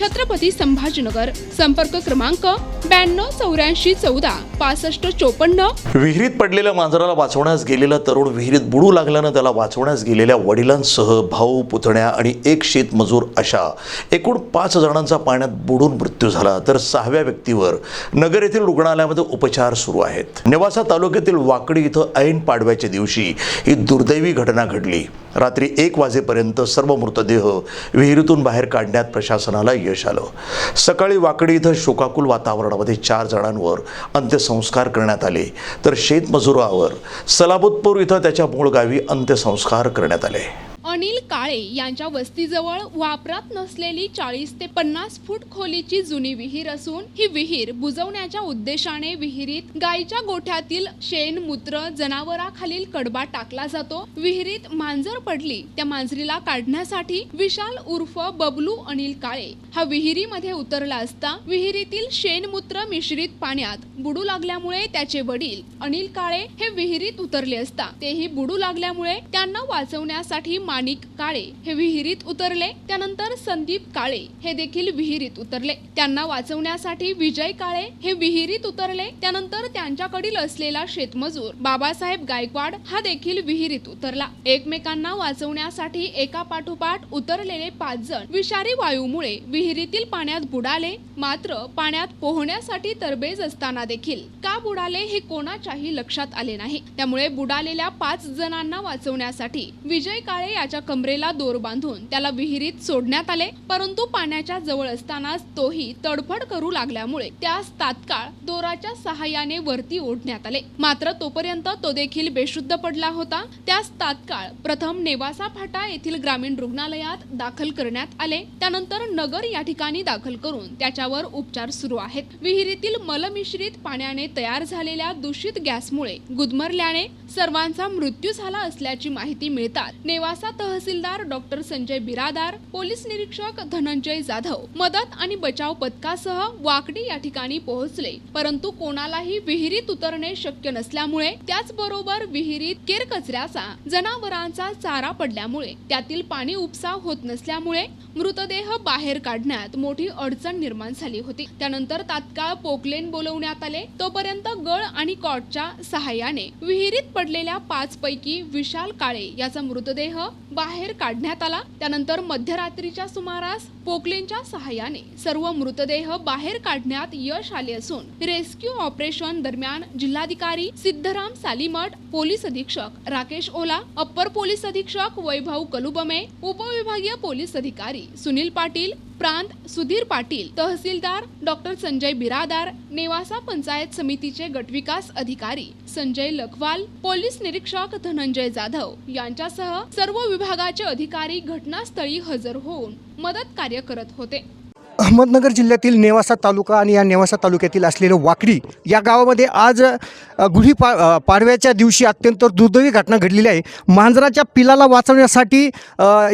छत्रपती संभाजीनगर. संपर्क क्रमांक ब्याण्णव चौऱ्याऐंशी चौदा पासष्ट चोपन्न. विहिरीत पडलेल्या मांजराला वाचवण्यास गेलेला तरुण विहिरीत बुडू लागल्यानं त्याला वाचवण्यास गेलेल्या वडिलांसह भाऊ पुतण्या आणि एक शेतमजूर अशा एकूण पाच जणांचा पाण्यात बुडून मृत्यू झाला. तर सहाव्या व्यक्तीवर नगर येथील रुग्णालयामध्ये उपचार सुरू आहेत. नेवासा तालुक्यातील वाकडी इथं ऐन पाडव्याच्या दिवशी ही दुर्दैवी घटना घडली. रात्री एक वाजेपर्यंत सर्व मृतदेह विहिरीतून बाहेर काढण्यात प्रशासनाला यश आलं. सकाळी वाकडी इथं शोकाकुल वातावरणामध्ये चार जणांवर अंत्यसंस्कार करण्यात आले. तर शेतमजुरावर सलाबतपूर इथं त्याच्या मूळ गावी अंत्यसंस्कार करण्यात आले. अनिल काळे यांच्या वस्तीजवळ वापरात नसलेली चाळीस ते पन्नास फूट खोलीची जुनी विहीर असून ही विहीर बुजवण्याच्या उद्देशाने विहिरीत गायीच्या गोठ्यातील शेण मूत्र जनावराखालील कडबा टाकला जातो. विहिरीत मांजर पडली त्या मांजरीला काढण्यासाठी विशाल उर्फ बबलू अनिल काळे. हा विहिरीमध्ये उतरला असता विहिरीतील शेणमूत्र मिश्रित पाण्यात बुडू लागल्यामुळे त्याचे वडील अनिल काळे हे विहिरीत उतरले असता. तेही बुडू लागल्यामुळे त्यांना वाचवण्यासाठी माणिक काळे हे विहिरीत उतरले त्यानंतर संदीप काळे हे देखील विहिरीत उतरले. त्यांना वाचवण्यासाठी विजय काळे हे विहिरीत उतरले त्यानंतर त्यांच्याकडील असलेला शेतमजूर बाबासाहेब गायकवाड हा देखील विहिरीत उतरला. एकमेकांना वाचवण्यासाठी एका पाठोपाठ उतरलेले पाच जण विषारी वायूमुळे विहिरीतील पाण्यात बुडाले मात्र पाण्यात पोहण्यासाठी तरबेज असताना देखील का बुडाले हे कोणाच्याही लक्षात आले नाही. त्यामुळे बुडालेल्या पाच जणांना वाचवण्यासाठी विजय काळे याच्या कमरेला दोर बांधून त्याला विहिरीत सोडण्यात आले परंतु पाण्याच्या जवळ असतानाच तोही तडफड करू लागल्यामुळे त्यास तात्काळ दोराच्या सहाय्याने वरती ओढण्यात आले. मात्र तोपर्यंत तो देखील बेशुद्ध पडला होता. त्यास तात्काळ प्रथम नेवासा फाटा येथील ग्रामीण रुग्णालयात दाखल करण्यात आले. त्यानंतर नगर या ठिकाणी दाखल करून त्याच्यावर उपचार सुरू आहेत. विहिरीतील मलमिश्रित पाण्याने तयार झालेल्या दूषित गॅसमुळे गुदमरल्याने सर्वांचा मृत्यू झाला असल्याची माहिती मिळतात नेवासा तहसीलदार डॉक्टर संजय बिरादार पोलीस निरीक्षक धनंजय जाधव मदत आणि बचाव पथकासह वाकडी या ठिकाणी पोहोचले. परंतु कोणालाही विहिरीत उतरणे शक्य नसल्यामुळे त्याचबरोबर विहिरीत केरकचऱ्याचा जनावरांचा चारा पडल्यामुळे त्यातील पाणी उपसा होत नसल्यामुळे मृतदेह बाहेर काढण्यात मोठी अडचण निर्माण झाली होती. त्यानंतर तात्काळ पोकलेन बोलवण्यात आले. तोपर्यंत गळ आणि कॉटच्या सहाय्याने विहिरीत पडलेल्या पाच पैकी विशाल काळे याचा मृतदेह बाहेर काढण्यात आला. त्यानंतर मध्यरात्रीच्या सुमारास पोकलेनच्या सहाय्याने सर्व मृतदेह बाहेर काढण्यात यश आले असून रेस्क्यू ऑपरेशन दरम्यान जिल्हाधिकारी सिद्धराम सालीमठ पोलीस अधीक्षक राकेश ओला अप्पर पोलीस अधीक्षक वैभव कलुबमे उपविभागीय पोलीस अधिकारी सुनील पाटील प्रांत सुधीर पाटील तहसीलदार डॉक्टर संजय बिरादार नेवासा पंचायत समितीचे गटविकास अधिकारी संजय लखवाल पोलीस निरीक्षक धनंजय जाधव यांच्यासह सर्व विभागाचे अधिकारी घटनास्थळी हजर होऊन मदत कार्य करत होते. अहमदनगर जिल्ह्यातील नेवासा तालुका आणि या नेवासा तालुक्यातील असलेलं वाकडी या गावामध्ये आज गुढी पा पाडव्याच्या दिवशी अत्यंत दुर्दैवी घटना घडलेली आहे. मांजराच्या पिलाला वाचवण्यासाठी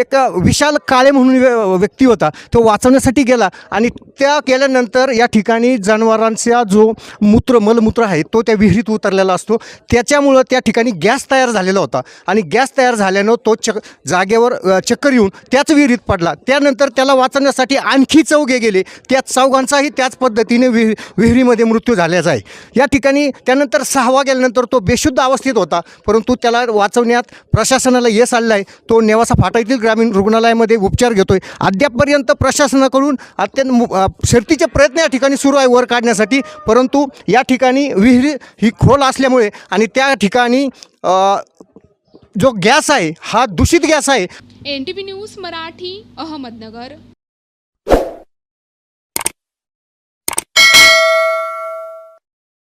एक विशाल काळे म्हणून व्य- व्यक्ती होता. तो वाचवण्यासाठी गेला आणि त्या केल्यानंतर या ठिकाणी जनावरांचा जो मूत्र मलमूत्र आहे तो त्या विहिरीत उतरलेला असतो. त्याच्यामुळं त्या ठिकाणी गॅस तयार झालेला होता आणि गॅस तयार झाल्यानं तो चक जागेवर चक्कर येऊन त्याच विहिरीत पडला. त्यानंतर त्याला वाचवण्यासाठी आणखी चौघे गेले त्या चौघांचाही त्याच पद्धतीने वि विहिरीमध्ये मृत्यू झाल्याचा आहे. या ठिकाणी त्यानंतर सहावा गेल्यानंतर तो बेशुद्ध अवस्थेत होता परंतु त्याला वाचवण्यात प्रशासनाला यश आलेलं आहे. तो नेवासा फाटा येथील ग्रामीण रुग्णालयामध्ये उपचार घेतोय. अद्यापपर्यंत प्रशासनाकडून अत्यंत शर्तीचे प्रयत्न या ठिकाणी सुरू आहे वर काढण्यासाठी परंतु या ठिकाणी विहिरी ही खोल असल्यामुळे आणि त्या ठिकाणी जो गॅस आहे हा दूषित गॅस आहे. N T V news Marathi Ahmednagar.